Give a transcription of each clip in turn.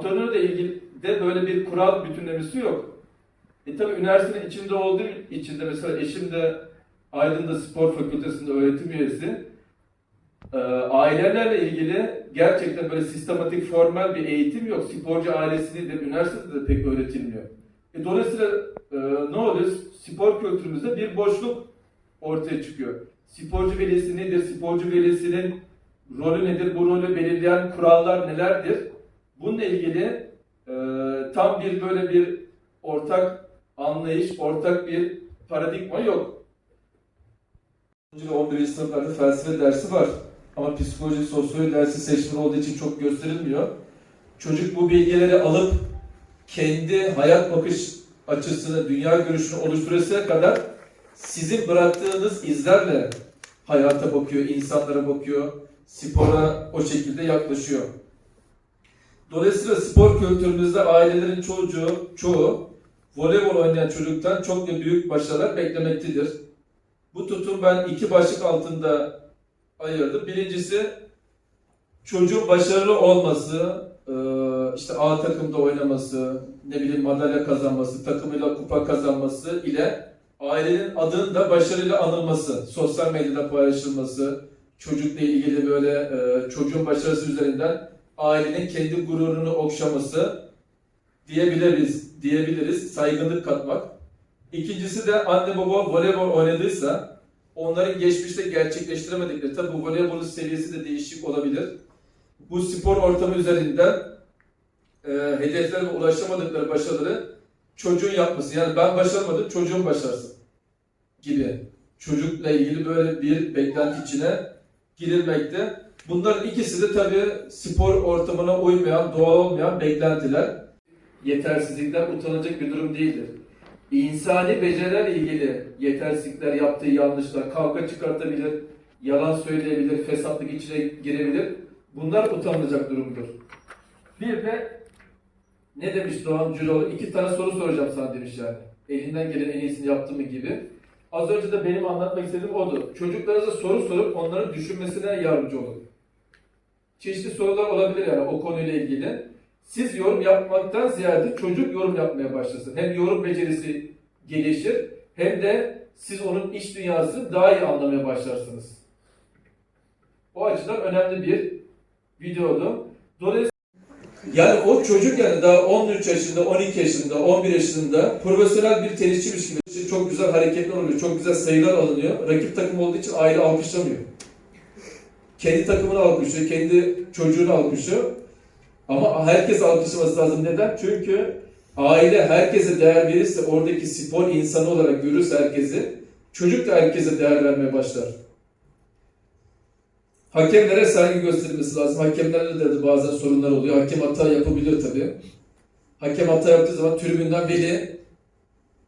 antrenörle ilgili de böyle bir kural bütünlemesi yok. E tabi üniversitenin içinde olduğu için de mesela eşim de Aydın'da spor fakültesinde öğretim üyesi. Ee, ailelerle ilgili gerçekten böyle sistematik formal bir eğitim yok. Sporcu ailesi nedir? Üniversitede de pek öğretilmiyor. E, dolayısıyla e, ne oluyor? Spor kültürümüzde bir boşluk ortaya çıkıyor. Sporcu velisi nedir? Sporcu velisinin rolü nedir? Bu rolü belirleyen kurallar nelerdir? Bununla ilgili e, tam bir böyle bir ortak anlayış, ortak bir paradigma yok. 11. sınıflarda felsefe dersi var. Ama psikoloji, sosyoloji dersi seçmeli olduğu için çok gösterilmiyor. Çocuk bu bilgileri alıp kendi hayat bakış açısını, dünya görüşünü oluşturasıya kadar sizin bıraktığınız izlerle hayata bakıyor, insanlara bakıyor, spora o şekilde yaklaşıyor. Dolayısıyla spor kültürümüzde ailelerin çocuğu, çoğu voleybol oynayan çocuktan çok da büyük başarılar beklemektedir. Bu tutum ben iki başlık altında ayırdım. Birincisi çocuğun başarılı olması, e, işte A takımda oynaması, ne bileyim madalya kazanması, takımıyla kupa kazanması ile ailenin adının da başarıyla anılması, sosyal medyada paylaşılması, çocukla ilgili böyle e, çocuğun başarısı üzerinden ailenin kendi gururunu okşaması diyebiliriz, diyebiliriz, saygınlık katmak. İkincisi de anne baba voleybol oynadıysa onların geçmişte gerçekleştiremedikleri, tabi bu voleybolun seviyesi de değişik olabilir. Bu spor ortamı üzerinden e, hedeflerine ulaşamadıkları başarıları çocuğun yapması. Yani ben başaramadım, çocuğum başarsın gibi. Çocukla ilgili böyle bir beklenti içine girilmekte. Bunların ikisi de tabii spor ortamına uymayan, doğal olmayan beklentiler. Yetersizlikten utanacak bir durum değildir. İnsani becerilerle ilgili yetersizlikler, yaptığı yanlışlar, kavga çıkartabilir, yalan söyleyebilir, fesatlık içine girebilir. Bunlar utanılacak durumdur. Bir de ne demiş Doğan Cüroğlu? İki tane soru soracağım sana demiş yani. Elinden gelen en iyisini yaptı mı gibi. Az önce de benim anlatmak istediğim odu. Çocuklarınıza soru sorup onların düşünmesine yardımcı olun. Çeşitli sorular olabilir yani o konuyla ilgili. Siz yorum yapmaktan ziyade çocuk yorum yapmaya başlasın. Hem yorum becerisi gelişir hem de siz onun iç dünyasını daha iyi anlamaya başlarsınız. O açıdan önemli bir videodu. Dolayısıyla yani o çocuk yani daha 13 yaşında, 12 yaşında, 11 yaşında profesyonel bir tenisçiymiş gibi işte çok güzel hareketler oluyor, çok güzel sayılar alınıyor. Rakip takım olduğu için aile alkışlamıyor. Kendi takımını alkışlıyor, kendi çocuğunu alkışlıyor. Ama herkes alkışlaması lazım. Neden? Çünkü aile herkese değer verirse, oradaki spor insanı olarak görürse herkesi, çocuk da herkese değer vermeye başlar. Hakemlere saygı gösterilmesi lazım. Hakemlerle de bazen sorunlar oluyor. Hakem hata yapabilir tabii. Hakem hata yaptığı zaman tribünden veli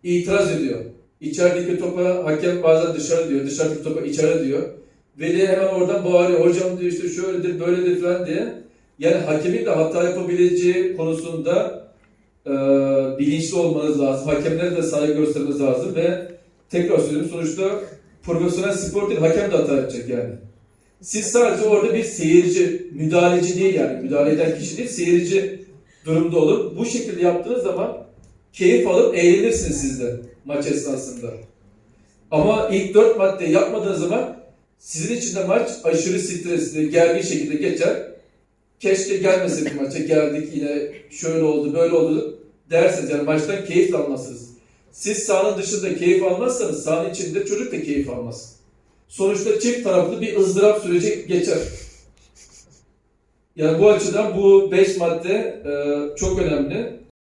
itiraz ediyor. İçerideki topa hakem bazen dışarı diyor, dışarıdaki topa içeri diyor. Veli hemen oradan bağırıyor. Hocam diyor işte şöyledir, böyledir falan diye. Yani hakemin de hata yapabileceği konusunda e, bilinçli olmanız lazım. Hakemlere de saygı göstermeniz lazım ve tekrar söylüyorum sonuçta profesyonel spor değil, hakem de hata yapacak yani. Siz sadece orada bir seyirci, müdahaleci değil yani. Müdahale eden kişi değil, seyirci durumda olun. Bu şekilde yaptığınız zaman keyif alıp eğlenirsiniz siz de maç esnasında. Ama ilk dört madde yapmadığınız zaman sizin için de maç aşırı stresli, gergin şekilde geçer. Keşke gelmeseydik maça, geldik yine şöyle oldu, böyle oldu dersiniz. Yani maçtan keyif almazsınız. Siz sahanın dışında keyif almazsanız sahanın içinde çocuk da keyif almaz. Sonuçta çift taraflı bir ızdırap süreci geçer. Yani bu açıdan bu beş madde e, çok önemli.